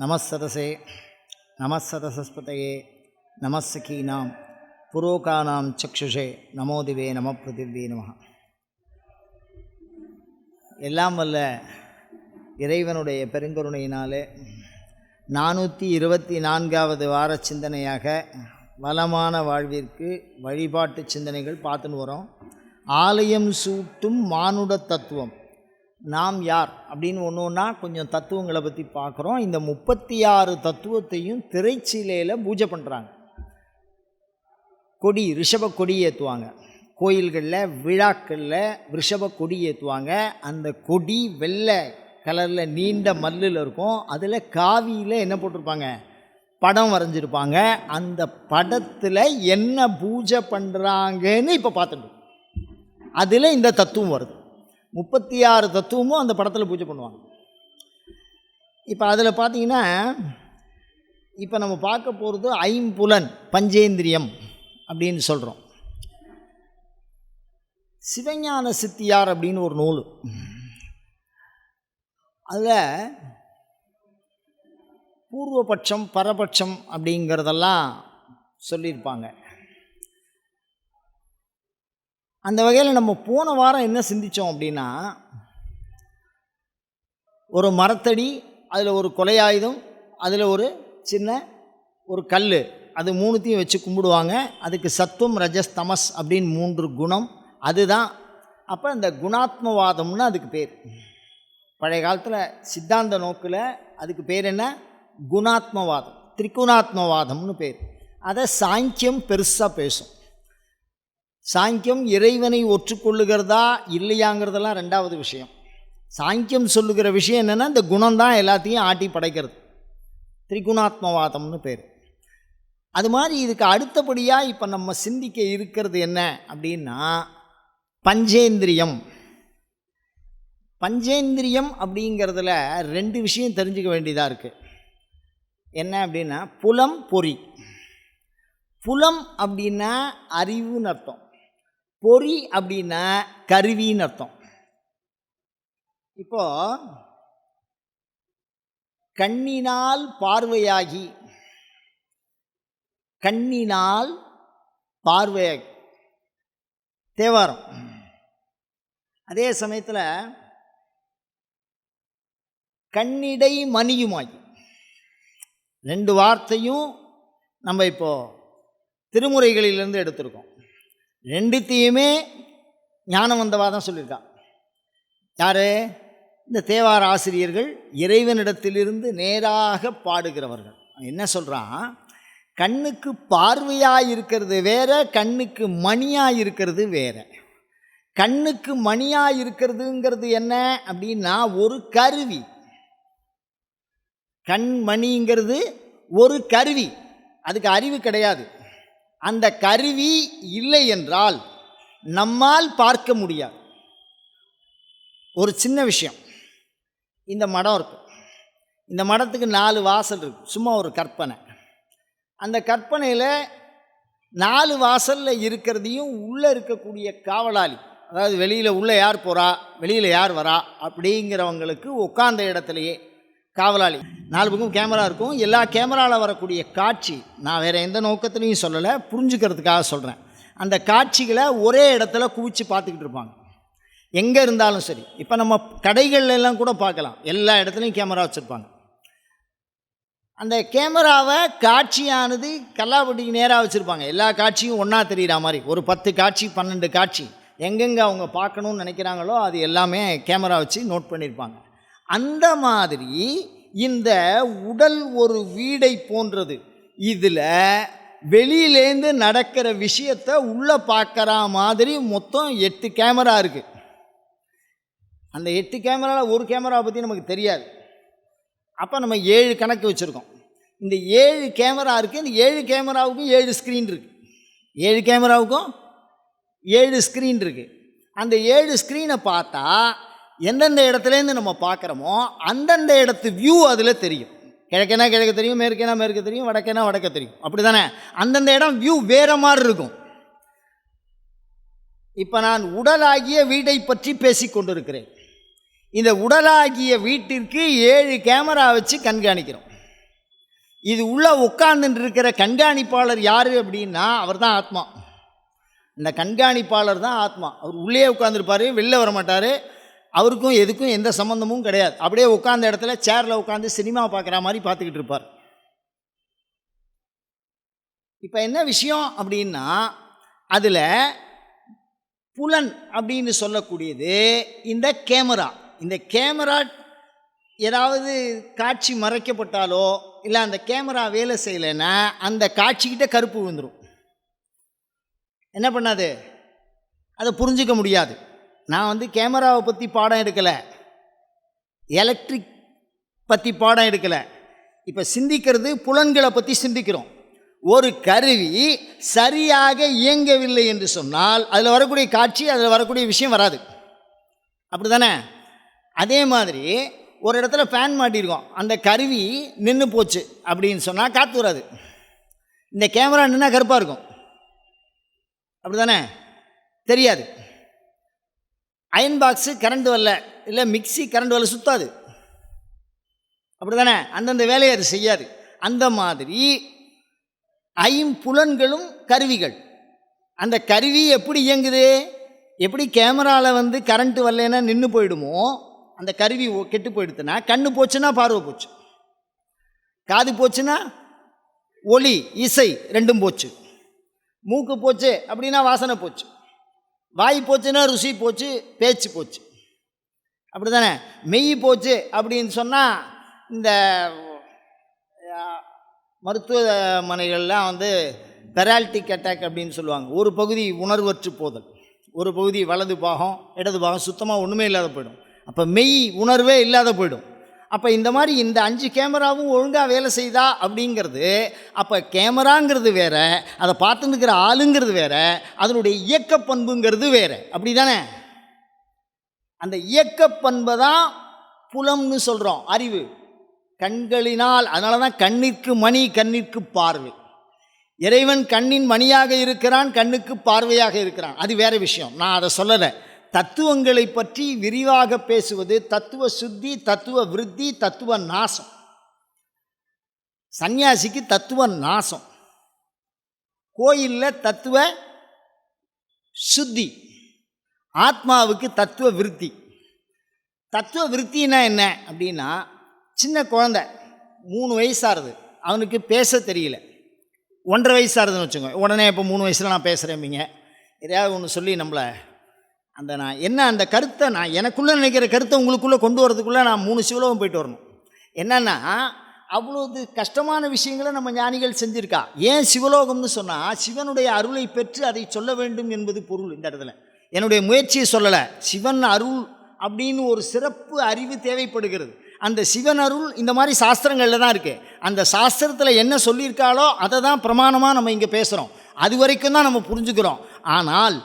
நமசதசே நமசதசஸ்பதையே நமசகீனாம் புரோகானாம் சக்ஷுஷே நமோதிவே நம பிருத்திவே நம எல்லாம் வல்ல இறைவனுடைய பெருங்கருணையினாலே நானூற்றி இருபத்தி நான்காவது வார சிந்தனையாக வளமான வாழ்விற்கு வழிபாட்டு சிந்தனைகள் பார்த்துன்னு வரோம். ஆலயம் சூட்டும் மானுட தத்துவம். நாம் யார் அப்படின்னு ஒன்று ஒன்றா கொஞ்சம் தத்துவங்களை பற்றி பார்க்குறோம். இந்த முப்பத்தி ஆறு தத்துவத்தையும் திரைச்சீலையில் பூஜை பண்ணுறாங்க கொடி ரிஷப கொடி ஏற்றுவாங்க கோயில்களில் விழாக்களில் ரிஷப கொடி ஏற்றுவாங்க அந்த கொடி வெள்ளை கலரில் நீண்ட மல்லில் இருக்கும். அதில் காவியில் என்ன போட்டிருப்பாங்க? படம் வரைஞ்சிருப்பாங்க. அந்த படத்தில் என்ன பூஜை பண்ணுறாங்கன்னு இப்போ பார்த்துட்டு அதில் இந்த தத்துவம் வருது. முப்பத்தி ஆறு தத்துவமும் அந்த படத்தில் பூஜை பண்ணுவாங்க. இப்போ அதில் பார்த்தீங்கன்னா இப்போ நம்ம பார்க்க போகிறது ஐம்புலன் பஞ்சேந்திரியம் அப்படின்னு சொல்கிறோம் சிவஞான சித்தியார் அப்படின்னு ஒரு நூல். அதில் பூர்வபட்சம் பரபட்சம் அப்படிங்கிறதெல்லாம் சொல்லியிருப்பாங்க. அந்த வகையில் நம்ம போன வாரம் என்ன சிந்தித்தோம் அப்படின்னா ஒரு மரத்தடி அதில் ஒரு கொலையாயுதம் அதில் ஒரு சின்ன ஒரு கல் அது மூணுத்தையும் வச்சு கும்பிடுவாங்க. அதுக்கு சத்துவம் ரஜஸ் தமஸ் அப்படின்னு மூன்று குணம் அதுதான். அப்போ இந்த குணாத்மவாதம்னு அதுக்கு பேர். பழைய காலத்தில் சித்தாந்த நோக்கில் அதுக்கு பேர் என்ன? குணாத்மவாதம் திரிகுணாத்மவாதம்னு பேர். அதை சாங்கியம் பெருசாக பேசும். சாங்கியம் இறைவனை ஒற்றுக்கொள்ளுகிறதா இல்லையாங்கிறதெல்லாம் ரெண்டாவது விஷயம். சாங்கியம் சொல்லுகிற விஷயம் என்னென்னா இந்த குணம்தான் எல்லாத்தையும் ஆட்டி படைக்கிறது. திரிகுணாத்மவாதம்னு பேர். அது மாதிரி இதுக்கு அடுத்தபடியாக இப்போ நம்ம சிந்திக்க இருக்கிறது என்ன அப்படின்னா பஞ்சேந்திரியம். பஞ்சேந்திரியம் அப்படிங்கிறதுல ரெண்டு விஷயம் தெரிஞ்சுக்க வேண்டியதாக இருக்குது என்ன அப்படின்னா புலம் பொறி. புலம் அப்படின்னா அறிவுன்னு அர்த்தம். பொறி அப்படின்னா கருவின்னு அர்த்தம். இப்போ கண்ணினால் பார்வையாகி கண்ணினால் பார்வையாகி. தேவாரம். அதே சமயத்தில் கண்ணிடை மணியுமாகி. ரெண்டு வார்த்தையும் நம்ம இப்போது திருமுறைகளிலிருந்து எடுத்திருக்கோம். ரெண்டுத்தையுமே ஞானம் வந்தவா தான் சொல்லியிருக்கான். யார்? இந்த தேவார ஆசிரியர்கள் இறைவனிடத்திலிருந்து நேராக பாடுகிறவர்கள். என்ன சொல்கிறான் கண்ணுக்கு பார்வையாக இருக்கிறது வேற கண்ணுக்கு மணியாக இருக்கிறது வேற. கண்ணுக்கு மணியாக இருக்கிறதுங்கிறது என்ன அப்படின்னா ஒரு கருவி. கண்மணிங்கிறது ஒரு கருவி. அதுக்கு அறிவு கிடையாது. அந்த கருவி இல்லை என்றால் நம்மால் பார்க்க முடியாது. ஒரு சின்ன விஷயம். இந்த மடம் இருக்கு இந்த மடத்துக்கு நாலு வாசல் இருக்கு. சும்மா ஒரு கற்பனை. அந்த கற்பனையில் நாலு வாசலில் இருக்கிறதையும் உள்ளே இருக்கக்கூடிய காவலாளி அதாவது வெளியில் உள்ளே யார் போகிறா வெளியில் யார் வரா அப்படிங்கிறவங்களுக்கு உட்காந்த இடத்துலையே காவலாளி. நாலு பக்கம் கேமரா இருக்கும். எல்லா கேமராவில் வரக்கூடிய காட்சி நான் வேறு எந்த நோக்கத்துலையும் சொல்லலை புரிஞ்சுக்கிறதுக்காக சொல்கிறேன் அந்த காட்சிகளை ஒரே இடத்துல குவிச்சு பார்த்துக்கிட்டு இருப்பாங்க. எங்கே இருந்தாலும் சரி. இப்போ நம்ம கடைகள்லாம் கூட பார்க்கலாம். எல்லா இடத்துலையும் கேமரா வச்சுருப்பாங்க. அந்த கேமராவை காட்சியானது கல்லாப்பட்டிக்கு நேராக வச்சுருப்பாங்க. எல்லா காட்சியும் ஒன்றா தெரிகிற மாதிரி. ஒரு பத்து காட்சி பன்னெண்டு காட்சி எங்கெங்கே அவங்க பார்க்கணுன்னு நினைக்கிறாங்களோ அது எல்லாமே கேமரா வச்சு நோட் பண்ணியிருப்பாங்க அந்த மாதிரி இந்த உடல் ஒரு வீடை போன்றது. இதில் வெளியிலேருந்து நடக்கிற விஷயத்தை உள்ளே பார்க்குற மாதிரி மொத்தம் எட்டு கேமரா இருக்குது அந்த எட்டு கேமராவில் ஒரு கேமராவை பற்றி நமக்கு தெரியாது. அப்போ நம்ம ஏழு கணக்கு வச்சுருக்கோம். இந்த ஏழு கேமரா இருக்குது இந்த ஏழு கேமராவுக்கும் ஏழு ஸ்க்ரீன் இருக்குது ஏழு கேமராவுக்கும் ஏழு ஸ்க்ரீன் இருக்குது அந்த ஏழு ஸ்க்ரீனை பார்த்தா எந்தெந்த இடத்துலேருந்து நம்ம பார்க்குறோமோ அந்தந்த இடத்து வியூ அதில் தெரியும். கிழக்கேனா கிழக்க தெரியும் மேற்கேனா மேற்கு தெரியும் வடக்கேனா வடக்க தெரியும். அப்படி தானே அந்தந்த இடம் வியூ வேறு மாதிரி இருக்கும். இப்போ நான் உடலாகிய வீட்டை பற்றி பேசி கொண்டிருக்கிறேன். இந்த உடலாகிய வீட்டிற்கு ஏழு கேமரா வச்சு கண்காணிக்கிறோம். இது உள்ளே உட்கார்ந்துட்டு இருக்கிற கண்காணிப்பாளர் யார் அப்படின்னா அவர் தான் ஆத்மா. இந்த கண்காணிப்பாளர் தான் ஆத்மா. அவர் உள்ளே உட்காந்துருப்பார் வெளில வர மாட்டார் அவருக்கும் எதுக்கும் எந்த சம்மந்தமும் கிடையாது. அப்படியே உட்காந்த இடத்துல சேரில் உட்காந்து சினிமா பார்க்குற மாதிரி பார்த்துக்கிட்டு இருப்பார். இப்போ என்ன விஷயம் அப்படின்னா அதில் புலன் அப்படின்னு சொல்லக்கூடியது இந்த கேமரா. இந்த கேமரா ஏதாவது காட்சி மறைக்கப்பட்டாலோ இல்லை அந்த கேமரா வேலை செய்யலைன்னா அந்த காட்சிக்கிட்ட கருப்பு விழுந்துடும் என்ன பண்ணாது? அதை புரிஞ்சிக்க முடியாது. நான் வந்து கேமராவை பற்றி பாடம் எடுக்கலை. எலக்ட்ரிக் பற்றி பாடம் எடுக்கலை. இப்போ சிந்திக்கிறது புலன்களை பற்றி சிந்திக்கிறோம். ஒரு கருவி சரியாக இயங்கவில்லை என்று சொன்னால் அதில் வரக்கூடிய காட்சி அதில் வரக்கூடிய விஷயம் வராது. அப்படி தானே அதே மாதிரி ஒரு இடத்துல ஃபேன் மாட்டியிருக்கோம். அந்த கருவி நின்று போச்சு அப்படின்னு சொன்னால் காற்று வராது. இந்த கேமரா நின்னால் கருப்பாக இருக்கும். அப்படி தானே தெரியாது. அயன் பாக்ஸு கரண்ட் வரல இல்லை மிக்சி கரண்ட் வரல சுத்தாது. அப்படி தானே அந்தந்த வேலையை அது செய்யாது. அந்த மாதிரி ஐம்புலன்களும் கருவிகள். அந்த கருவி எப்படி இயங்குது? எப்படி கேமராவில் வந்து கரண்ட்டு வரலன்னா நின்று போயிடுமோ? அந்த கருவி கெட்டு போயிடுத்துன்னா கண்ணு போச்சுன்னா பார்வை போச்சு. காது போச்சுன்னா ஒளி இசை ரெண்டும் போச்சு. மூக்கு போச்சு அப்படின்னா வாசனை போச்சு. வாய் போச்சுன்னா ருசி போச்சு பேச்சு போச்சு. அப்படி தானே மெய் போச்சு அப்படின்னு சொன்னால் இந்த மருத்துவமனைகள்லாம் வந்து பெரால்டிக் அட்டாக் அப்படின்னு சொல்லுவாங்க. ஒரு பகுதி உணர்வற்று போதல். ஒரு பகுதி வலது பாகம் இடது பாகம் சுத்தமாக ஒன்றுமே இல்லாத போயிடும். அப்போ மெய் உணர்வே இல்லாத போயிடும். அப்போ இந்த மாதிரி இந்த அஞ்சு கேமராவும் ஒழுங்காக வேலை செய்தா அப்படிங்கிறது அப்போ கேமராங்கிறது வேற அதை பார்த்துன்னு இருக்கிற ஆளுங்கிறது வேற அதனுடைய இயக்க பண்புங்கிறது வேற. அப்படி தானே அந்த இயக்க பண்பை தான் புலம்னு சொல்கிறோம் அறிவு. கண்களினால் அதனால தான் கண்ணிற்கு மணி கண்ணிற்கு பார்வை. இறைவன் கண்ணின் மணியாக இருக்கிறான் கண்ணுக்கு பார்வையாக இருக்கிறான். அது வேறு விஷயம். நான் அதை சொல்லலை. தத்துவங்களை பற்றி விரிவாக பேசுவது தத்துவ சுத்தி தத்துவ விருத்தி தத்துவ நாசம். சந்நியாசிக்கு தத்துவ நாசம். கோயிலில் தத்துவ சுத்தி ஆத்மாவுக்கு தத்துவ விருத்தி. தத்துவ விருத்தினா என்ன அப்படின்னா சின்ன குழந்தை மூணு வயசாகுது. அவனுக்கு பேச தெரியல. ஒன்றரை வயசாகுதுன்னு வச்சுக்கோங்க. உடனே இப்போ மூணு வயசில் நான் பேசுகிறேம்பிங்க எதையாவது ஒன்று சொல்லி நம்மளை அந்த நான் என்ன அந்த கருத்தை நான் எனக்குள்ளே நினைக்கிற கருத்தை உங்களுக்குள்ளே கொண்டு வரதுக்குள்ளே நான் மூணு சிவலோகம் போயிட்டு வரணும். என்னென்னா அவ்வளோது கஷ்டமான விஷயங்களை நம்ம ஞானிகள் செஞ்சுருக்கா? ஏன் சிவலோகம்னு சொன்னால் சிவனுடைய அருளை பெற்று அதை சொல்ல வேண்டும் என்பது பொருள் இந்த இடத்துல. என்னுடைய முயற்சியை சொல்லலை. சிவன் அருள் அப்படின்னு ஒரு சிறப்பு அறிவு தேவைப்படுகிறது. அந்த சிவன் அருள் இந்த மாதிரி சாஸ்திரங்களில் தான் இருக்குது அந்த சாஸ்திரத்தில் என்ன சொல்லியிருக்காளோ அதை தான் பிரமாணமாக நம்ம இங்கே பேசுகிறோம் அது வரைக்கும் தான் நம்ம புரிஞ்சுக்கிறோம். ஆனால்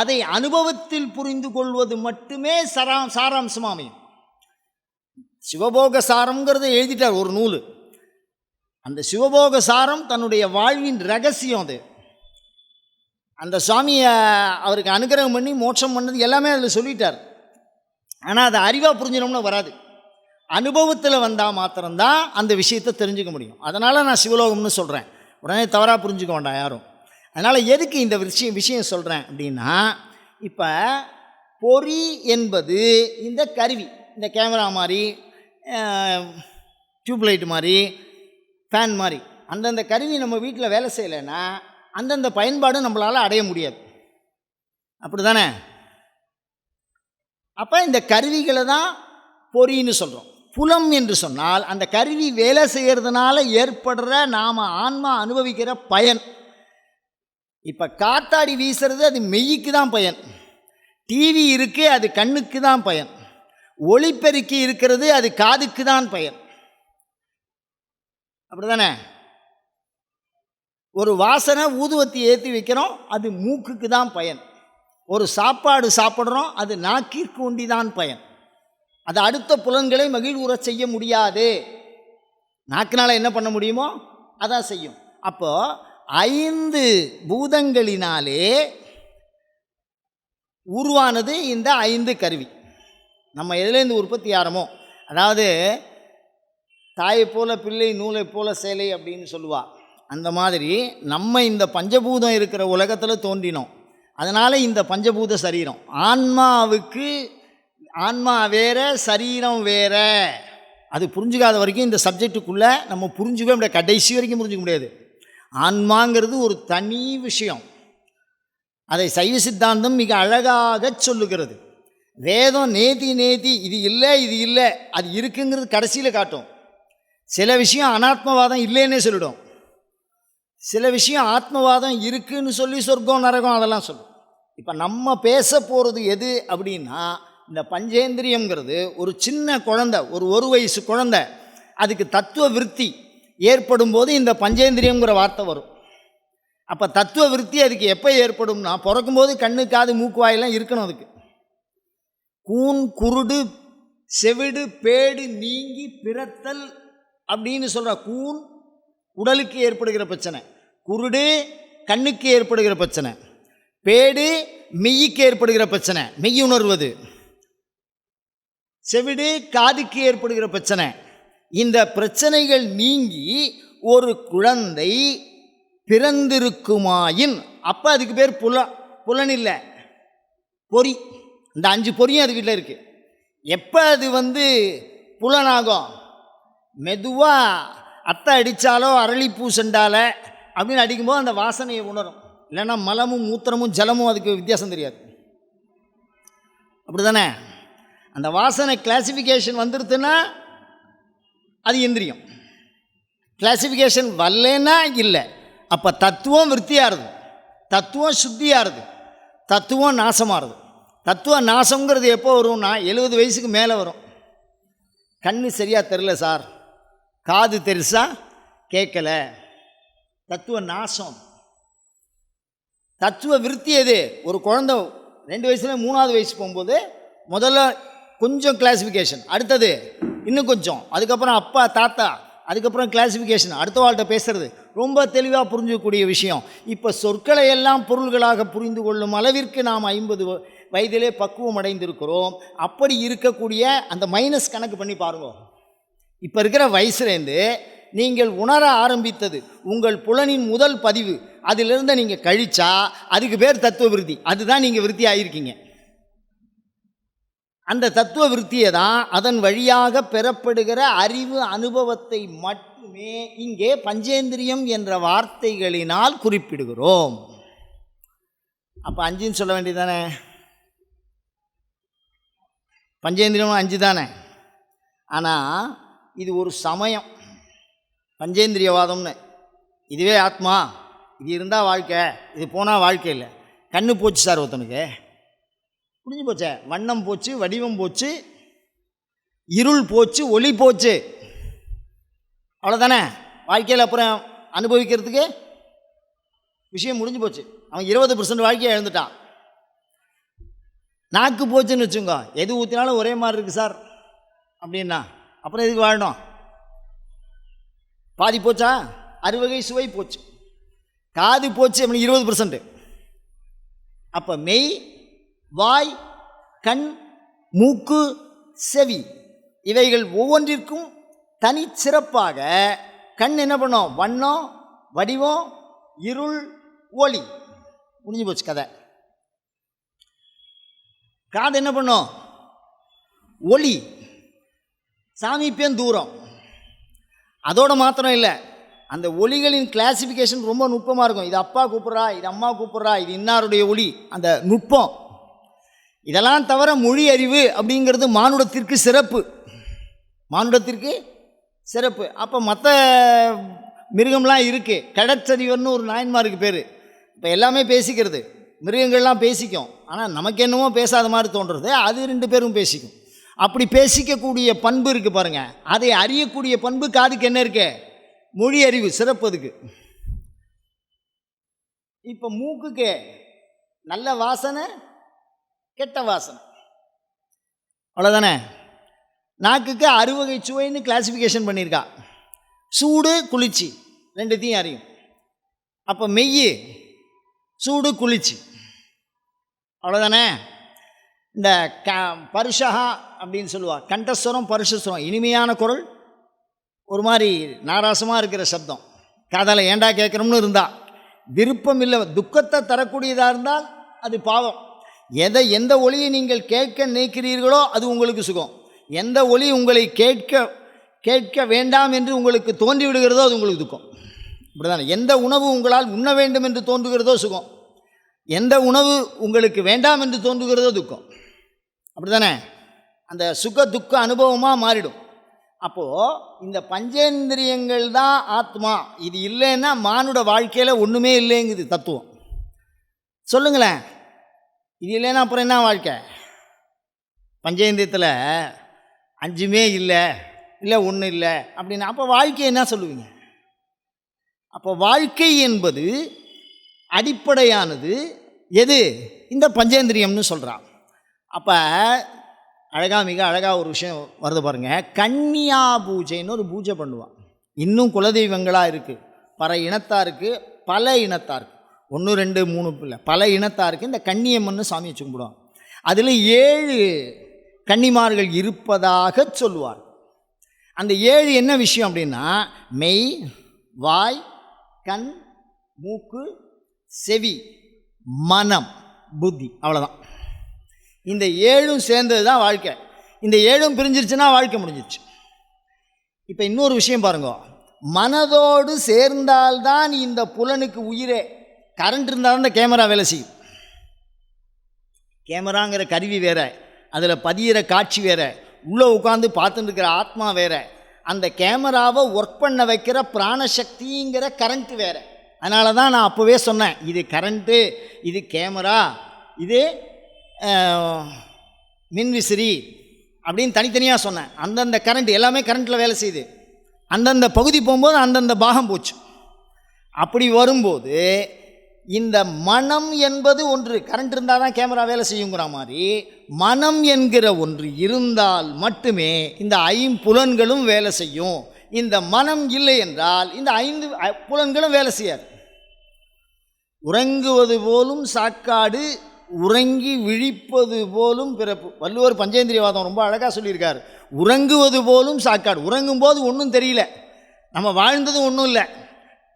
அதை அனுபவத்தில் புரிந்து கொள்வது மட்டுமே சரா சாராம்சமாக அமையும் சிவபோக சாரம்ங்கிறத எழுதிட்டார் ஒரு நூல். அந்த சிவபோக சாரம் தன்னுடைய வாழ்வின் ரகசியம் அது. அந்த சுவாமியை அவருக்கு அனுகிரகம் பண்ணி மோட்சம் பண்ணது எல்லாமே அதில் சொல்லிட்டார். ஆனால் அதை அறிவாக புரிஞ்சினோம்னா வராது. அனுபவத்தில் வந்தால் மாத்திரம்தான் அந்த விஷயத்தை தெரிஞ்சுக்க முடியும். அதனால் நான் சிவலோகம்னு சொல்கிறேன் உடனே தவறாக புரிஞ்சுக்க வேண்டாம் யாரும். அதனால் எதுக்கு இந்த விஷயம் விஷயம் சொல்கிறேன் அப்படின்னா இப்போ பொறி என்பது இந்த கருவி இந்த கேமரா மாதிரி டியூப்லைட் மாதிரி ஃபேன் மாதிரி அந்தந்த கருவி நம்ம வீட்டில் வேலை செய்யலைன்னா அந்தந்த பயன்பாடும் நம்மளால் அடைய முடியாது. அப்படி தானே அப்போ இந்த கருவிகளை தான் பொறின்னு சொல்கிறோம் புலம் என்று சொன்னால் அந்த கருவி வேலை செய்கிறதுனால ஏற்படுற நாம் ஆன்மா அனுபவிக்கிற பயன். இப்போ காத்தாடி வீசுறது அது மெய்க்கு தான் பயன். டிவி இருக்குது அது கண்ணுக்கு தான் பயன். ஒளிப்பெருக்கி இருக்கிறது அது காதுக்கு தான் பயன். அப்படி தானே ஒரு வாசனை ஊதுவத்தி ஏற்றி வைக்கிறோம் அது மூக்குக்கு தான் பயன். ஒரு சாப்பாடு சாப்பிட்றோம் அது நாக்கிற்கு ஒண்டி தான் பயன். அது அடுத்த புலன்களை மகிழ்வுறச் செய்ய முடியாது. நாக்கினால் என்ன பண்ண முடியுமோ அதான் செய்யும். அப்போது ஐந்து பூதங்களினாலே உருவானது இந்த ஐந்து கருவி. நம்ம எதுலேருந்து உற்பத்தி ஆரமோ அதாவது தாயை போல பிள்ளை நூலை போல சேலை அப்படின்னு சொல்லுவாள் அந்த மாதிரி நம்ம இந்த பஞ்சபூதம் இருக்கிற உலகத்தில் தோன்றினோம். அதனால் இந்த பஞ்சபூத சரீரம். ஆன்மாவுக்கு ஆன்மா வேற சரீரம் வேற. அது புரிஞ்சுக்காத வரைக்கும் இந்த சப்ஜெக்ட்டுக்குள்ளே நம்ம புரிஞ்சுக்கவே முடியாது. கடைசி வரைக்கும் புரிஞ்சுக்க முடியாது. ஆன்மாங்கிறது ஒரு தனி விஷயம். அதை சைவ சித்தாந்தம் மிக அழகாக சொல்லுகிறது. வேதம் நேதி நேதி இது இல்லை இது இல்லை அது இருக்குங்கிறது கடைசியில் காட்டும். சில விஷயம் அனாத்மவாதம் இல்லைன்னே சொல்லிடும். சில விஷயம் ஆத்மவாதம் இருக்குன்னு சொல்லி சொர்க்கம் நரகம் அதெல்லாம் சொல்லும். இப்போ நம்ம பேச போகிறது எது அப்படின்னா இந்த பஞ்சேந்திரியங்கிறது ஒரு சின்ன குழந்த ஒரு ஒரு வயசு குழந்தை அதுக்கு தத்துவ விருத்தி ஏற்படும் போது இந்த பஞ்சேந்திரியங்கிற வார்த்தை வரும். அப்போ தத்துவ விருத்தி அதுக்கு எப்போ ஏற்படும்னா பிறக்கும்போது கண்ணு காது மூக்கு வாயெல்லாம் இருக்கணும் அதுக்கு. கூன் குருடு செவிடு பேடு நீங்கி பிறத்தல் அப்படின்னு சொல்கிற கூன் உடலுக்கு ஏற்படுகிற பிரச்சனை. குருடு கண்ணுக்கு ஏற்படுகிற பிரச்சனை. பேடு மெய்யுக்கு ஏற்படுகிற பிரச்சனை. மெய் உணர்வது செவிடு காதுக்கு ஏற்படுகிற பிரச்சனை. இந்த பிரச்சனைகள் நீங்கி ஒரு குழந்தை பிறந்திருக்குமாயின் அப்போ அதுக்கு பேர் புல புலன் இல்லை பொறி. இந்த அஞ்சு பொரியும் அது வீட்டில் இருக்குது எப்போ அது வந்து புலனாகும்? மெதுவாக அத்தை அடித்தாலோ அரளிப்பூ செண்டால அப்படின்னு அடிக்கும்போது அந்த வாசனையை உணரும். இல்லைன்னா மலமும் மூத்திரமும் ஜலமும் அதுக்கு வித்தியாசம் தெரியாது. அப்படி தானே அந்த வாசனை கிளாசிஃபிகேஷன் வந்துடுதுன்னா அது இந்திரியம் கிளாசிஃபிகேஷன் வரலன்னா இல்லை. அப்போ தத்துவம் விருத்தியாகுது தத்துவம் சுத்தியாகுது தத்துவம் நாசமாகுது தத்துவ நாசங்கிறது எப்போ வரும்னா எழுபது வயசுக்கு மேலே வரும். கண்ணு சரியாக தெரில சார். காது தெரிசா? கேட்கல. தத்துவ நாசம். தத்துவ விருத்தி எது? ஒரு குழந்தை ரெண்டு வயசுல மூணாவது வயசு போகும்போது முதல்ல கொஞ்சம் கிளாசிஃபிகேஷன் அடுத்தது இன்னும் கொஞ்சம். அதுக்கப்புறம் அப்பா தாத்தா அதுக்கப்புறம் கிளாசிஃபிகேஷன் அடுத்த வாழ்கிட்ட பேசுறது. ரொம்ப தெளிவாக புரிஞ்சக்கூடிய விஷயம். இப்போ சொற்களை எல்லாம் பொருள்களாக புரிந்து கொள்ளும் அளவிற்கு நாம் ஐம்பது வயதிலே பக்குவம் அடைந்திருக்கிறோம். அப்படி இருக்கக்கூடிய அந்த மைனஸ் கணக்கு பண்ணி பாருங்கள் இப்போ இருக்கிற வயசுலேருந்து நீங்கள் உணர ஆரம்பித்தது உங்கள் புலனின் முதல் பதிவு. அதிலிருந்து நீங்கள் கழிச்சா அதுக்கு பேர் தத்துவ விருத்தி. அதுதான் நீங்கள் விருத்தி ஆகியிருக்கீங்க அந்த தத்துவ விருத்தியை தான் அதன் வழியாக பெறப்படுகிற அறிவு அனுபவத்தை மட்டுமே இங்கே பஞ்சேந்திரியம் என்ற வார்த்தைகளினால் குறிப்பிடுகிறோம். அப்போ அஞ்சுன்னு சொல்ல வேண்டியதானே பஞ்சேந்திரியமும் அஞ்சு தானே ஆனால் இது ஒரு சமயம். பஞ்சேந்திரியவாதம்னு. இதுவே ஆத்மா. இது இருந்தால் வாழ்க்கை. இது போனால் வாழ்க்கை இல்லை. கண்ணு போச்சு சார் ஒருத்தனுக்கு. புரிஞ்சு போச்சே? வண்ணம் போச்சு வடிவம் போச்சு இருள் போச்சு ஒளி போச்சு. அவ்வளோதானே வாழ்க்கையில் அப்புறம் அனுபவிக்கிறதுக்கு விஷயம் முடிஞ்சு போச்சு. அவன் இருபது பர்சன்ட் வாழ்க்கையை எழுந்துட்டான் நாக்கு போச்சுன்னு வச்சுங்க எது ஊற்றினாலும் ஒரே மாதிரி இருக்குது சார். அப்படின்னா அப்புறம் எதுக்கு வாழணும்? பாதி போச்சா? அறுவகை சுவை போச்சு. காது போச்சு அப்படின்னு இருபது பர்சன்ட் அப்போ மெய் வாய் கண் மூக்கு செவி. இவைகள் ஒவ்வொன்றிற்கும் தனிச்சிறப்பாக கண் என்ன பண்ணும்? வண்ணம் வடிவம் இருள் ஒளி. முடிஞ்சு போச்சு கதை. காது என்ன பண்ணும்? ஒளி. சாமிப்பேன் தூரம். அதோட மாத்திரம் இல்லை. அந்த ஒளிகளின் கிளாசிஃபிகேஷன் ரொம்ப நுட்பமாக இருக்கும். இது அப்பா கூப்பிட்றா இது அம்மா கூப்பிட்றா இது இன்னாருடைய ஒளி. அந்த நுட்பம். இதெல்லாம் தவிர மொழி அறிவு அப்படிங்கிறது மானுடத்திற்கு சிறப்பு. மானுடத்திற்கு சிறப்பு. அப்போ மற்ற மிருகம்லாம் இருக்குது கடற்சரிவர்னு ஒரு நாயன்மாருக்கு பேர். இப்போ எல்லாமே பேசிக்கிறது. மிருகங்கள்லாம் பேசிக்கும். ஆனால் நமக்கு என்னமோ பேசாத மாதிரி தோன்றுறது அது ரெண்டு பேரும் பேசிக்கும். அப்படி பேசிக்கக்கூடிய பண்பு இருக்குது பாருங்கள் அதை அறியக்கூடிய பண்பு காதுக்கு என்ன இருக்கு? மொழி அறிவு. சிறப்பு அதுக்கு. இப்போ மூக்குக்கு நல்ல வாசனை கெட்ட வாசனை. அவ்வளோதானே நாக்குக்கு அறுவகை சுவைன்னு கிளாசிஃபிகேஷன் பண்ணியிருக்கா. சூடு குளிர்ச்சி ரெண்டுத்தையும் அறியும். அப்போ மெய் சூடு குளிர்ச்சி. அவ்வளோதானே இந்த க பருஷகா அப்படின்னு சொல்லுவாள் கண்டஸ்வரம் பருஷஸ்வரம் இனிமையான குரல். ஒரு மாதிரி நாராசமாக இருக்கிற சப்தம். காதால் ஏண்டா கேட்குறோம்னு இருந்தால் விருப்பம் இல்லை துக்கத்தை தரக்கூடியதாக இருந்தால் அது பாவம். எதை எந்த ஒளியை நீங்கள் கேட்க நினைக்கிறீர்களோ அது உங்களுக்கு சுகம். எந்த ஒளி உங்களை கேட்க கேட்க வேண்டாம் என்று உங்களுக்கு தோன்றிவிடுகிறதோ அது உங்களுக்கு துக்கம். இப்படிதானே எந்த உணவு உங்களால் உண்ண வேண்டும் என்று தோன்றுகிறதோ சுகம். எந்த உணவு உங்களுக்கு வேண்டாம் என்று தோன்றுகிறதோ துக்கம். அப்படிதானே? அந்த சுக துக்க அனுபவமாக மாறிடும். அப்போது இந்த பஞ்சேந்திரியங்கள் தான் ஆத்மா. இது இல்லைன்னா மானுட வாழ்க்கையில் ஒன்றுமே இல்லைங்குது தத்துவம். சொல்லுங்களேன். இது இல்லைன்னா அப்புறம் என்ன வாழ்க்கை? பஞ்சேந்திரத்தில் அஞ்சுமே இல்லை இல்லை ஒன்றும் இல்லை அப்படின்னா. அப்போ வாழ்க்கை என்ன சொல்லுவீங்க? அப்போ வாழ்க்கை என்பது அடிப்படையானது எது? இந்த பஞ்சேந்திரியம்னு சொல்கிறான் அப்போ அழகாக மிக அழகாக ஒரு விஷயம் வருது பாருங்கள் கன்னியா பூஜைன்னு ஒரு பூஜை பண்ணுவான். இன்னும் குலதெய்வங்களாக இருக்குது பல இருக்குது பல இனத்தாக இருக்குது ஒன்று ரெண்டு மூணு இல்லை பல இனத்தாருக்கு இந்த கன்னியம்மன்னு சாமி வச்சு கும்பிடுவாங்க அதில் ஏழு கன்னிமார்கள் இருப்பதாக சொல்லுவார். அந்த ஏழு என்ன விஷயம் அப்படின்னா மெய் வாய் கண் மூக்கு செவி மனம் புத்தி அவ்வளோதான் இந்த ஏழும் சேர்ந்தது தான் வாழ்க்கை. இந்த ஏழும் பிரிஞ்சிருச்சுன்னா வாழ்க்கை முடிஞ்சிருச்சு. இப்போ இன்னொரு விஷயம் பாருங்க. மனதோடு சேர்ந்தால்தான் இந்த புலனுக்கு உயிரே. கரண்ட் இருந்தால் தான் இந்த கேமரா வேலை செய்யும். கேமராங்கிற கருவி வேறு அதில் பதியிற காட்சி வேறு உள்ளே உட்காந்து பார்த்துட்டு இருக்கிற ஆத்மா வேறு அந்த கேமராவை ஒர்க் பண்ண வைக்கிற பிராணசக்திங்கிற கரண்ட்டு வேறு. அதனால தான் நான் அப்போவே சொன்னேன் இது கரண்ட்டு இது கேமரா இது மின்விசிறி அப்படின்னு தனித்தனியாக சொன்னேன். அந்தந்த கரண்ட் எல்லாமே கரண்ட்டில் வேலை செய்யுது. அந்தந்த பகுதி போகும்போது அந்தந்த பாகம் போச்சு. அப்படி வரும்போது இந்த மனம் என்பது ஒன்று. கரண்ட் இருந்தால் தான் கேமரா வேலை செய்யுங்கிற மாதிரி மனம் என்கிற ஒன்று இருந்தால் மட்டுமே இந்த ஐம்புலன்களும் வேலை செய்யும். இந்த மனம் இல்லை என்றால் இந்த ஐந்து புலன்களும் வேலை செய்யாது. உறங்குவது போலும் சாக்காடு உறங்கி விழிப்பது போலும் பிறப்பு. வள்ளுவர் பஞ்சேந்திரியவாதம் ரொம்ப அழகாக சொல்லியிருக்கார். உறங்குவது போலும் சாக்காடு. உறங்கும் போது ஒன்றும் தெரியல. நம்ம வாழ்ந்தது ஒன்றும் இல்லை.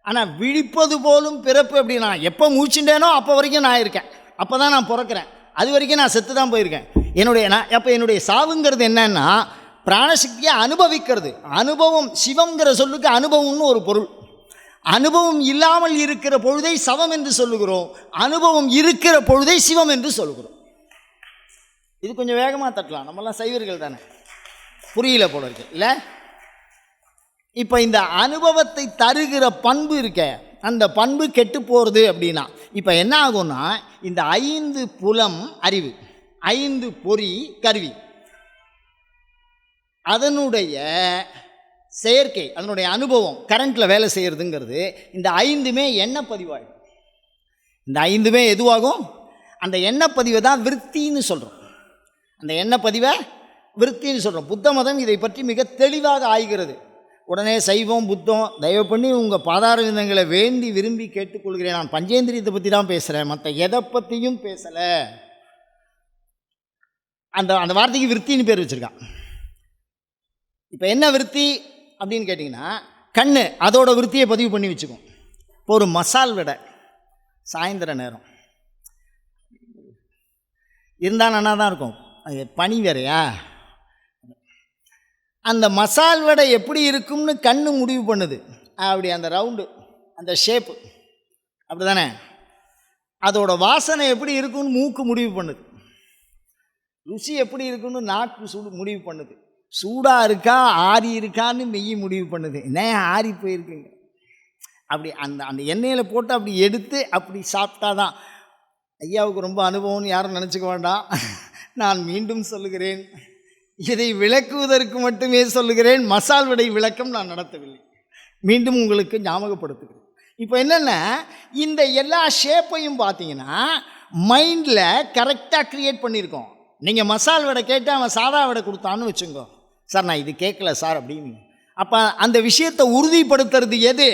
ஆனால் விழிப்பது போலும் பிறப்பு அப்படின்னா எப்போ மூச்சுட்டேனோ அப்போ வரைக்கும் நான் இருக்கேன். அப்போ தான் நான் பிறக்கிறேன். அது வரைக்கும் நான் செத்து தான் போயிருக்கேன். என்னுடைய நான் அப்போ என்னுடைய சாவுங்கிறது என்னன்னா பிராணசக்தியை அனுபவிக்கிறது. அனுபவம் சிவங்கிற சொல்லுக்கு அனுபவம்னு ஒரு பொருள். அனுபவம் இல்லாமல் இருக்கிற பொழுதை சவம் என்று சொல்லுகிறோம். அனுபவம் இருக்கிற பொழுதை சிவம் என்று சொல்லுகிறோம். இது கொஞ்சம் வேகமாக தட்டலாம். நம்மலாம் சைவர்கள் தானே. புரியல போல இருக்கு. இல்லை? இப்போ இந்த அனுபவத்தை தருகிற பண்பு இருக்க. அந்த பண்பு கெட்டு போகிறது அப்படின்னா இப்போ என்ன ஆகும்னா இந்த ஐந்து புலம் அறிவு ஐந்து பொறி கருவி அதனுடைய செயற்கை அதனுடைய அனுபவம் கரண்ட்டில் வேலை செய்கிறதுங்கிறது இந்த ஐந்துமே எண்ணெய் பதிவாகும் இந்த ஐந்துமே எதுவாகும்? அந்த எண்ணெய் பதிவை தான் விருத்தின்னு சொல்கிறோம் அந்த எண்ணெய் பதிவை? விருத்தின்னு சொல்கிறோம் புத்த மதம் இதை பற்றி மிக தெளிவாக ஆய்கிறது. உடனே சைவம் புத்தம் தயவு பண்ணி உங்கள் பாதார விதங்களை வேண்டி விரும்பி கேட்டுக்கொள்கிறேன். நான் பஞ்சேந்திரியத்தை பற்றி தான் பேசுகிறேன் மற்ற எதை பற்றியும் பேசலை. அந்த அந்த வார்த்தைக்கு விருத்தின்னு பேர் வச்சுருக்கான். இப்போ என்ன விருத்தி அப்படின்னு கேட்டிங்கன்னா கண்ணு அதோட விருத்தியை பதிவு பண்ணி வச்சுக்கும். இப்போ ஒரு மசால் விடை சாயந்தர நேரம். இருந்தால் நல்லா தான் இருக்கும். அது பனி வேறையா? அந்த மசால் வடை எப்படி இருக்கும்னு கண்ணு முடிவு பண்ணுது. அப்படி அந்த ரவுண்டு அந்த ஷேப்பு அப்படி தானே அதோட வாசனை எப்படி இருக்கும்னு மூக்கு முடிவு பண்ணுது. ருசி எப்படி இருக்குன்னு நாக்கு சுடு முடிவு பண்ணுது. சூடாக இருக்கா ஆறி இருக்கான்னு மெய் முடிவு பண்ணுது. என்ன ஆறி போயிருக்குங்க? அப்படி அந்த அந்த எண்ணெயில் போட்டு அப்படி எடுத்து அப்படி சாப்பிட்டா தான் ஐயாவுக்கு ரொம்ப அனுபவம்னு யாரும் நினச்சிக்க வேண்டாம். நான் மீண்டும் சொல்லுகிறேன். இதை விளக்குவதற்கு மட்டுமே சொல்லுகிறேன். மசால் வடை விளக்கம் நான் நடத்தவில்லை. மீண்டும் உங்களுக்கு ஞாபகப்படுத்துகிறேன். இப்போ என்னென்ன இந்த எல்லா ஷேப்பையும் பார்த்தீங்கன்னா மைண்டில் கரெக்டாக க்ரியேட் பண்ணியிருக்கோம். நீங்கள் மசால் வடை கேட்டு அவன் சாதா வடை கொடுத்தான்னு வச்சுங்கோ சார் நான் இது கேட்கல சார் அப்படின்னு. அப்போ அந்த விஷயத்தை உறுதிப்படுத்துறது எது?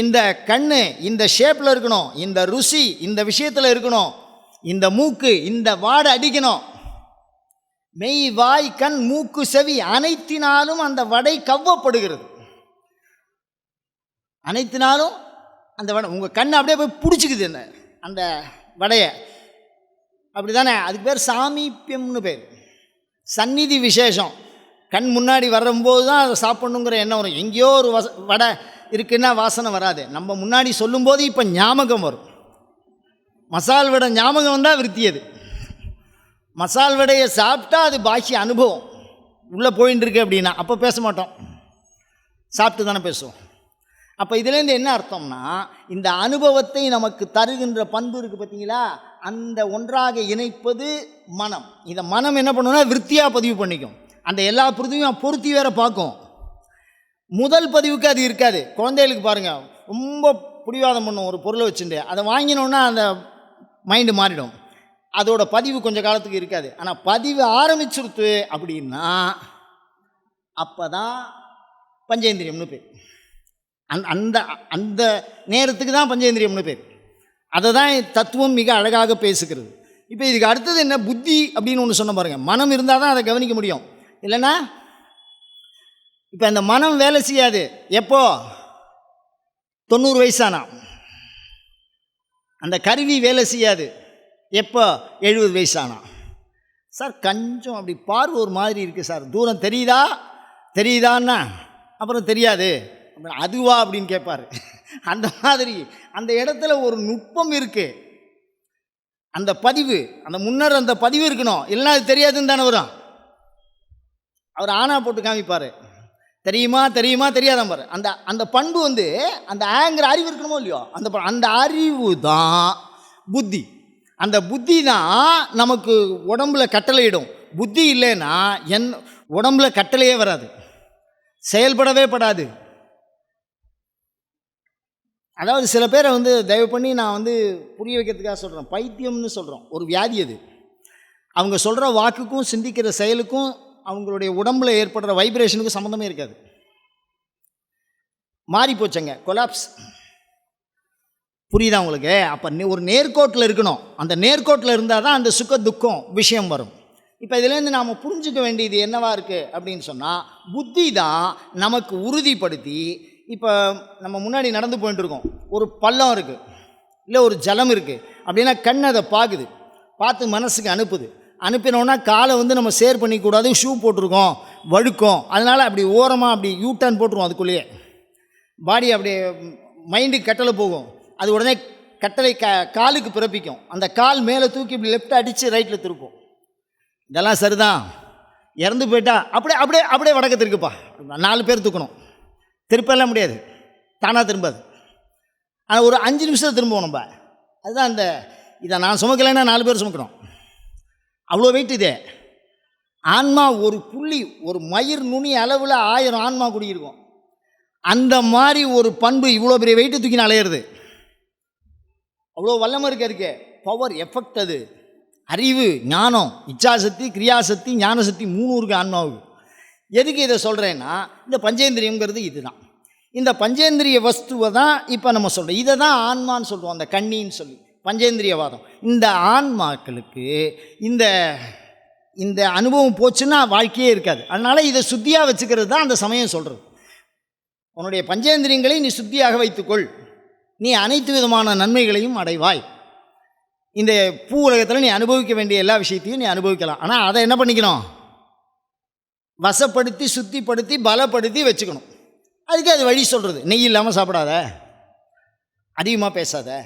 இந்த கண்ணு இந்த ஷேப்பில் இருக்கணும். இந்த ருசி இந்த விஷயத்தில் இருக்கணும். இந்த மூக்கு இந்த வாடை அடிக்கணும். மெய் வாய் கண் மூக்கு செவி அனைத்தினாலும் அந்த வடை கவ்வப்படுகிறது. அனைத்தினாலும் அந்த வடை உங்கள் கண் அப்படியே போய் பிடிச்சிக்குது என்ன? அந்த வடையை. அப்படி தானே அதுக்கு பேர் சாமீப்பியம்னு பேர். சந்நிதி விசேஷம். கண் முன்னாடி வரும்போது தான் அதை சாப்பிட்ணுங்கிற எண்ணம் வரும். எங்கேயோ ஒரு வச வடை இருக்குன்னா வாசனை வராது. நம்ம முன்னாடி சொல்லும்போது இப்போ ஞாபகம் வரும். மசால் வடை ஞாபகம் வந்தால் விருத்தியது. மசால் வடையை சாப்பிட்டா அது பாக்கி அனுபவம். உள்ளே போயின்னு இருக்கு அப்படின்னா அப்போ பேச மாட்டோம். சாப்பிட்டு தானே பேசுவோம். அப்போ இதுலேருந்து என்ன அர்த்தம்னா இந்த அனுபவத்தை நமக்கு தருகின்ற பண்பு இருக்குது பார்த்தீங்களா? அந்த ஒன்றாக இணைப்பது மனம். இந்த மனம் என்ன பண்ணுன்னா விருத்தியாக பதிவு பண்ணிக்கும். அந்த எல்லா புரிதியும் பொருத்தி வேற பார்க்கும். முதல் பதிவுக்கு அது இருக்காது. குழந்தைகளுக்கு பாருங்கள் ரொம்ப பிடிவாதம் பண்ணும் ஒரு பொருளை வச்சுட்டு. அதை வாங்கினோன்னா அந்த மைண்டு மாறிடும். அதோட பதிவு கொஞ்சம் காலத்துக்கு இருக்காது. ஆனால் பதிவு ஆரம்பிச்சிருத்து அப்படின்னா அப்போ தான் பஞ்சேந்திரியம்னு பேர். அந் அந்த அந்த நேரத்துக்கு தான் பஞ்சேந்திரியம்னு பேர். அதை தான் தத்துவம் மிக அழகாக பேசுகிறது. இப்போ இதுக்கு அடுத்தது என்ன? புத்தி அப்படின்னு ஒன்று சொன்ன பாருங்கள் மனம் இருந்தால் தான் அதை கவனிக்க முடியும். இல்லைன்னா இப்போ அந்த மனம் வேலை செய்யாது. எப்போ? தொண்ணூறு வயசானா அந்த கருவி வேலை செய்யாது. எப்போ? எழுபது வயசானா? சார் கொஞ்சம் அப்படி பார்வை ஒரு மாதிரி இருக்குது சார். தூரம் தெரியுதா? தெரியுதான்னா? அப்புறம் தெரியாது. அப்புறம் அதுவா அப்படின்னு கேட்பார். அந்த மாதிரி அந்த இடத்துல ஒரு நுட்பம் இருக்குது அந்த பதிவு அந்த முன்னர் அந்த பதிவு இருக்கணும். இல்லைன்னா அது தெரியாதுன்னு தானே வரும். அவர் ஆனா போட்டு காமிப்பார். தெரியுமா? தெரியுமா? தெரியாதான் பாரு. அந்த அந்த பண்பு வந்து அந்த ஆங்கிற அறிவு இருக்கணுமோ இல்லையோ? அந்த அந்த அறிவு தான் புத்தி. அந்த புத்தி தான் நமக்கு உடம்புல கட்டளையிடும். புத்தி இல்லைன்னா என் உடம்புல கட்டளையே வராது. செயல்படவே படாது. அதாவது சில பேரை வந்து தயவு பண்ணி நான் வந்து புரிய வைக்கிறதுக்காக சொல்கிறேன் பைத்தியம்னு சொல்கிறோம் ஒரு வியாதி அது. அவங்க சொல்கிற வாக்குக்கும் சிந்திக்கிற செயலுக்கும் அவங்களுடைய உடம்புல ஏற்படுற வைப்ரேஷனுக்கும் சம்மந்தமே இருக்காது. மாறி போச்சங்க கொலாப்ஸ் புரியுதா உங்களுக்கு? அப்போ ஒரு நேர்கோட்டில் இருக்கணும். அந்த நேர்கோட்டில் இருந்தால் தான் அந்த சுக்க துக்கம் விஷயம் வரும். இப்போ இதுலேருந்து நாம் புரிஞ்சுக்க வேண்டியது என்னவாக இருக்குது அப்படின்னு சொன்னால் புத்தி தான் நமக்கு உறுதிப்படுத்தி இப்போ நம்ம முன்னாடி நடந்து போயிட்டுருக்கோம் ஒரு பள்ளம் இருக்குது இல்லை ஒரு ஜலம் இருக்குது அப்படின்னா கண் அதை பார்க்குது பார்த்து மனசுக்கு அனுப்புது. அனுப்பினோன்னா காலை வந்து நம்ம சேர் பண்ணிக்கூடாது ஷூ போட்டிருக்கோம் வழுக்கும். அதனால் அப்படி ஓரமாக அப்படி யூ டர்ன் போட்டுருவோம் அதுக்குள்ளேயே. பாடி அப்படியே மைண்டுக்கு கட்டளை போகும். அது உடனே கட்டளை க காலுக்கு பிறப்பிக்கும். அந்த கால் மேலே தூக்கி இப்படி லெஃப்ட் அடித்து ரைட்டில் திருப்போம். இதெல்லாம் சரிதான். இறந்து போயிட்டா அப்படியே அப்படியே அப்படியே வடக்க திருக்குப்பா. நாலு பேர் தூக்கணும். திருப்பெல்லாம் முடியாது. தானாக திரும்பாது. ஆனால் ஒரு அஞ்சு நிமிஷம் திரும்புவோம் நம்ம. அதுதான் அந்த இதை நான் சுமக்கலைன்னா நாலு பேர் சுமக்கிறோம் அவ்வளோ வெயிட் இதே. ஆன்மா ஒரு புள்ளி ஒரு மயிர் நுனி அளவில் ஆயிரம் ஆன்மா குடியிருக்கும். அந்த மாதிரி ஒரு பண்பு இவ்வளோ பெரிய வெயிட்டு தூக்கி அலையிறது. அவ்வளோ வல்லமை இருக்க இருக்கே. பவர் எஃபெக்ட் அது. அறிவு ஞானம் இச்சாசக்தி கிரியாசக்தி ஞானசக்தி மூணு இருக்குது ஆன்மாவுக்கு எதுக்கு இதை சொல்கிறேன்னா இந்த பஞ்சேந்திரியங்கிறது இதுதான். இந்த பஞ்சேந்திரிய வஸ்துவை தான் இப்போ நம்ம சொல்கிறோம் இதை தான் ஆன்மான்னு சொல்கிறோம் அந்த கண்ணின்னு சொல்லி. பஞ்சேந்திரியவாதம். இந்த ஆன்மாக்களுக்கு இந்த இந்த அனுபவம் போச்சுன்னா வாழ்க்கையே இருக்காது. அதனால் இதை சுத்தியாக வச்சுக்கிறது தான் அந்த சமயம் சொல்கிறது உன்னுடைய பஞ்சேந்திரியங்களை நீ சுத்தியாக வைத்துக்கொள். நீ அனைத்து விதமான நன்மைகளையும் அடைவாய். இந்த பூ உலகத்தில் நீ அனுபவிக்க வேண்டிய எல்லா விஷயத்தையும் நீ அனுபவிக்கலாம். ஆனால் அதை என்ன பண்ணிக்கணும்? வசப்படுத்தி சுத்திப்படுத்தி பலப்படுத்தி வச்சுக்கணும். அதுக்கு அது வழி சொல்கிறது நெய் இல்லாமல் சாப்பிடாத. அதிகமாக பேசாத.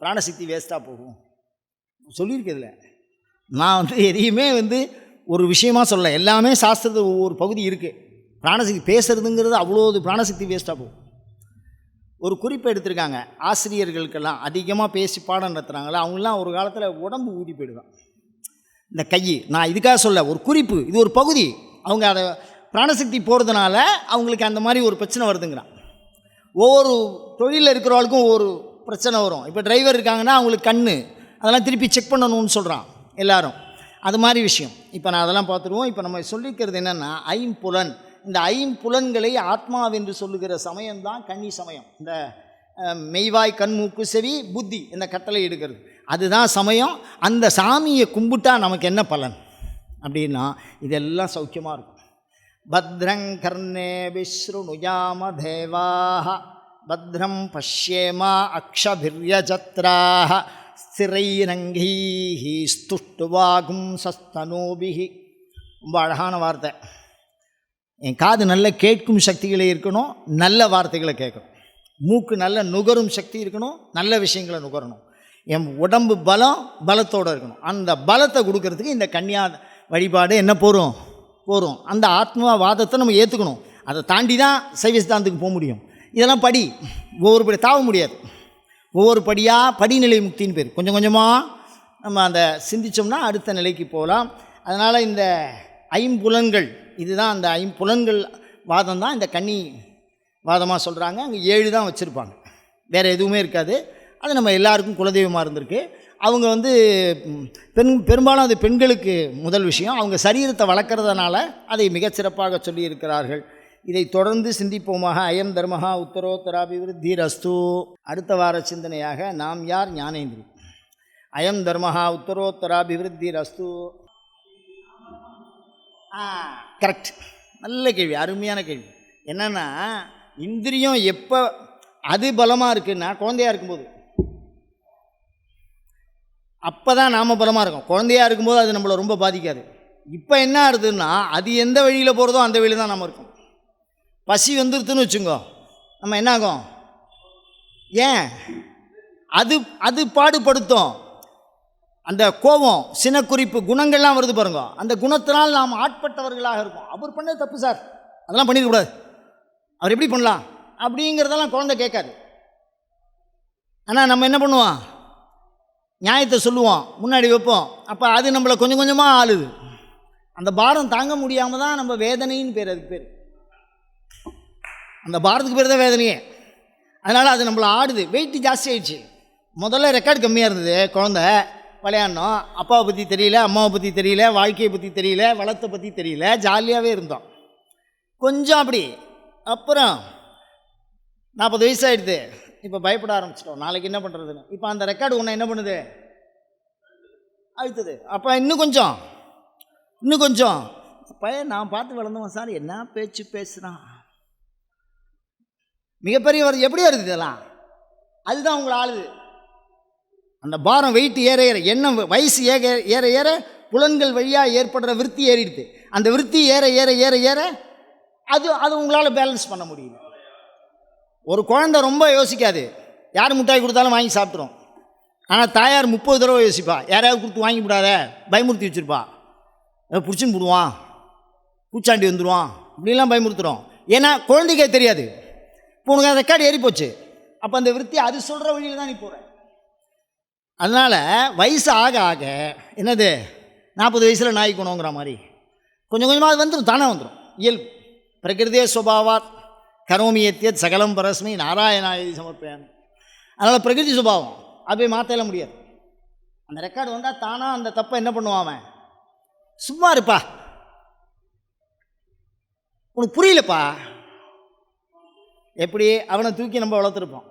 பிராணசக்தி வேஸ்ட்டாக போகும். சொல்லியிருக்கிறதுல நான் வந்து எதையுமே வந்து ஒரு விஷயமாக சொல்ல எல்லாமே சாஸ்திரத்தில் ஒவ்வொரு பகுதி இருக்குது பிராணசக்தி பேசுறதுங்கிறது அவ்வளோ பிராணசக்தி வேஸ்ட்டாக போகும். ஒரு குறிப்பு எடுத்திருக்காங்க. ஆசிரியர்களுக்கெல்லாம் அதிகமாக பேசி பாடம் நடத்துகிறாங்களா அவங்களாம் ஒரு காலத்தில் உடம்பு ஊதி போயிடுதான். இந்த கை நான் இதுக்காக சொல்ல ஒரு குறிப்பு இது ஒரு பகுதி. அவங்க அதை பிராணசக்தி போகிறதுனால அவங்களுக்கு அந்த மாதிரி ஒரு பிரச்சனை வருதுங்கிறான். ஒவ்வொரு தொழிலில் இருக்கிறவளுக்கும் ஒவ்வொரு பிரச்சனை வரும். இப்போ டிரைவர் இருக்காங்கன்னா அவங்களுக்கு கண் அதெல்லாம் திருப்பி செக் பண்ணணும்னு சொல்கிறான் எல்லாரும். அது மாதிரி விஷயம். இப்போ நான் அதெல்லாம் பார்த்துருவோம். இப்போ நம்ம சொல்லிக்கிறது என்னென்னா ஐம்புலன். இந்த ஐம்புலன்களை ஆத்மாவென்று சொல்லுகிற சமயம்தான் கன்னி சமயம். இந்த மெய்வாய் கண் மூக்கு செவி புத்தி இந்த கட்டளை எடுக்கிறது. அதுதான் சமயம். அந்த சாமியை கும்பிட்டா நமக்கு என்ன பலன்? அப்படின்னா இதெல்லாம் சௌக்கியமாக இருக்கும். பத்ரங் கர்ணே விஸ்ருணுயாம தேவாக பத்ரம் பஷ்யேமா அக்ஷபிர்யஜத்ராः ஸ்திரைரங்கீஹி ஸ்துஷ்டுவாகும் சஸ்தனோபிகி ரொம்ப அழகான வார்த்தை. என் காது நல்ல கேட்கும் சக்திகளே இருக்கணும் நல்ல வார்த்தைகளை கேட்கணும். மூக்கு நல்ல நுகரும் சக்தி இருக்கணும் நல்ல விஷயங்களை நுகரணும். என் உடம்பு பலம் பலத்தோடு இருக்கணும். அந்த பலத்தை கொடுக்கறதுக்கு இந்த கன்னியா வழிபாடு என்ன போகிறோம் போகிறோம் அந்த ஆத்மவாதத்தை நம்ம ஏற்றுக்கணும் அதை தாண்டி தான் சைவ சித்தாந்தத்துக்கு போக முடியும். இதெல்லாம் படி. ஒவ்வொரு படி தாவ முடியாது. ஒவ்வொரு படியாக படிநிலை முக்தின்னு பேர். கொஞ்சம் கொஞ்சமாக நம்ம அந்த சிந்திச்சோம்னா அடுத்த நிலைக்கு போகலாம். அதனால் இந்த ஐம்புலன்கள் இதுதான் அந்த ஐம்புலன்கள் வாதம் தான் இந்த கன்னி வாதமாக சொல்கிறாங்க அங்கே ஏழு தான் வச்சுருப்பாங்க. வேறு எதுவுமே இருக்காது. அது நம்ம எல்லாருக்கும் குலதெய்வமாக இருந்திருக்கு. அவங்க வந்து பெண் பெரும்பாலும் அது பெண்களுக்கு முதல் விஷயம். அவங்க சரீரத்தை வளர்க்குறதுனால அதை மிகச்சிறப்பாக சொல்லியிருக்கிறார்கள். இதை தொடர்ந்து சிந்திப்போமாக அயம் தர்மஹா உத்தரோத்தராபிவிருத்தி ரஸ்து அடுத்த வார சிந்தனையாக நாம் யார் ஞானேந்திரி? அயம் தர்மஹா உத்தரோத்தராபிவிருத்தி ரஸ்து ஆ. கரெக்ட் நல்ல கேள்வி அருமையான கேள்வி. என்னென்னா இந்திரியம் எப்போ அது பலமாக இருக்குன்னா குழந்தையா இருக்கும்போது. அப்போ தான் நாம் பலமாக இருக்கும். குழந்தையா இருக்கும்போது அது நம்மளை ரொம்ப பாதிக்காது. இப்போ என்ன ஆகுதுன்னா அது எந்த வழியில் போகிறதோ அந்த வழியில் தான் நம்ம இருக்கோம். பசி வந்துருதுன்னு வச்சுங்கோ நம்ம என்ன ஆகும் ஏன்? அது அது பாடுபடுத்தும். அந்த கோபம் சினக்குறிப்பு குணங்கள்லாம் வருது பாருங்க. அந்த குணத்தினால் நாம் ஆட்பட்டவர்களாக இருக்கும் அவர் பண்ணது தப்பு சார். அதெல்லாம் பண்ணிடக்கூடாது அவர் எப்படி பண்ணலாம்? அப்படிங்கிறதெல்லாம் குழந்தை கேட்காது. ஆனால் நம்ம என்ன பண்ணுவோம்? நியாயத்தை சொல்லுவோம். முன்னாடி வைப்போம். அப்போ அது நம்மளை கொஞ்சம் கொஞ்சமாக ஆளுது. அந்த பாரம் தாங்க முடியாமல் தான் நம்ம வேதனைன்னு பேர் அதுக்கு பேர். அந்த பாரத்துக்கு பேர் தான் வேதனையே. அதனால் அது நம்மளை ஆடுது. வெயிட் ஜாஸ்தி ஆயிடுச்சு. முதல்ல ரெக்கார்டு கம்மியாக இருந்தது குழந்த. விளையாடணும் அப்பாவை பற்றி தெரியல அம்மாவை பற்றி தெரியல வாழ்க்கையை பற்றி தெரியல வளத்தை பற்றி தெரியல ஜாலியாகவே இருந்தோம். கொஞ்சம் அப்படி. அப்புறம் நாற்பது வயசாகிடுது இப்போ பயப்பட ஆரம்பிச்சிட்டோம். நாளைக்கு என்ன பண்ணுறதுன்னு இப்போ அந்த ரெக்கார்டு ஒன்று என்ன பண்ணுது? அழுத்துது. அப்போ இன்னும் கொஞ்சம். இன்னும் கொஞ்சம். பையன் நான் பார்த்து வளர்ந்தவன் சார் என்ன பேச்சு பேசுகிறான் மிகப்பெரிய வருது எப்படி வருது இதெல்லாம்? அதுதான் உங்களை ஆளுது. அந்த பாரம் வெயிட் ஏற ஏற எண்ணம் வயசு ஏக ஏற ஏற புலன்கள் வழியாக ஏற்படுற விருத்தி ஏறிடுது. அந்த விருத்தி ஏற ஏற ஏற ஏற அது அது உங்களால் பேலன்ஸ் பண்ண முடியுது. ஒரு குழந்தை ரொம்ப யோசிக்காது. யார் மிட்டாய் கொடுத்தாலும் வாங்கி சாப்பிட்றோம் ஆனால் தாயார் முப்பது தடவை யோசிப்பா. யாரையாவது கொடுத்து வாங்கி விடாத பயமுறுத்தி வச்சுருப்பா. பிடிச்சின்னு போடுவான். பூச்சாண்டி வந்துடுவான் இப்படிலாம் பயமுறுத்துகிறோம் ஏன்னா குழந்தைக்கே தெரியாது. இப்போ உனக்கு ரெக்கார்டு ஏறி போச்சு அப்போ அந்த விருத்தி அது சொல்கிற வழியில் தான் நீ போகிற அதனால் வயசு ஆக ஆக என்னது நாற்பது வயசில் நாய் குணங்கிற மாதிரி கொஞ்சம் கொஞ்சமாக அது வந்துடும் தானே வந்துடும் இயல்பு. பிரகிருதே சுபாவாத் கரோமி சகலம் பரஸ்மி நாராயணாயதி சமர்ப்பேன் அதனால் பிரகிருதி சுபாவம் அப்படியே மாற்றல முடியாது. அந்த ரெக்கார்டு வந்தால் தானாக அந்த தப்பை என்ன பண்ணுவான் அவன்? சும்மா இருப்பா. உனக்கு புரியலப்பா. எப்படி? அவனை தூக்கி நம்ம வளர்த்துருப்போம்.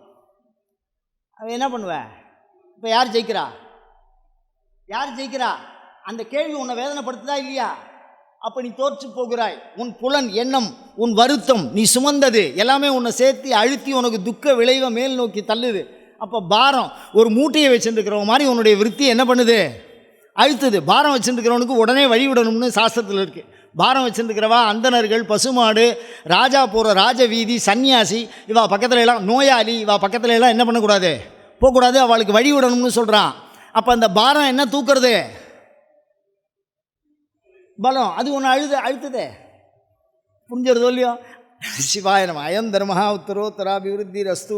அவன் என்ன பண்ணுவேன் இப்போ யார் ஜெயிக்கிறா? யார் ஜெயிக்கிறா? அந்த கேள்வி உன்னை வேதனைப்படுத்துதா இல்லையா? அப்போ நீ தோற்று போகிறாய். உன் புலன் எண்ணம் உன் வருத்தம் நீ சுமந்தது எல்லாமே உன்னை சேர்த்து அழுத்தி உனக்கு துக்க விளைவை மேல் நோக்கி தள்ளுது. அப்போ பாரம் ஒரு மூட்டையை வச்சுருக்கிற மாதிரி உன்னுடைய விருத்தி என்ன பண்ணுது? அழுத்துது. பாரம் வச்சுருக்கிறவனுக்கு உடனே வழிவிடணும்னு சாஸ்திரத்தில் இருக்குது பாரம் வச்சுருக்கிறவா அந்தணர்கள் பசுமாடு ராஜா போகிற ராஜ வீதி சன்னியாசி இவா பக்கத்துல எல்லாம் நோயாளி இவா பக்கத்துல எல்லாம் என்ன பண்ணக்கூடாது? போகக்கூடாது அவளுக்கு வழி விடணும்னு சொல்கிறான் அப்போ அந்த பாரம் என்ன தூக்குறது? பலம். அது ஒன்று அழுது அழுத்துதே. புரிஞ்சுறதோ இல்லையோ? சிவாய நம அயம் தர்மஹா உத்தரோத்தராபிவிருத்தி ரஸ்து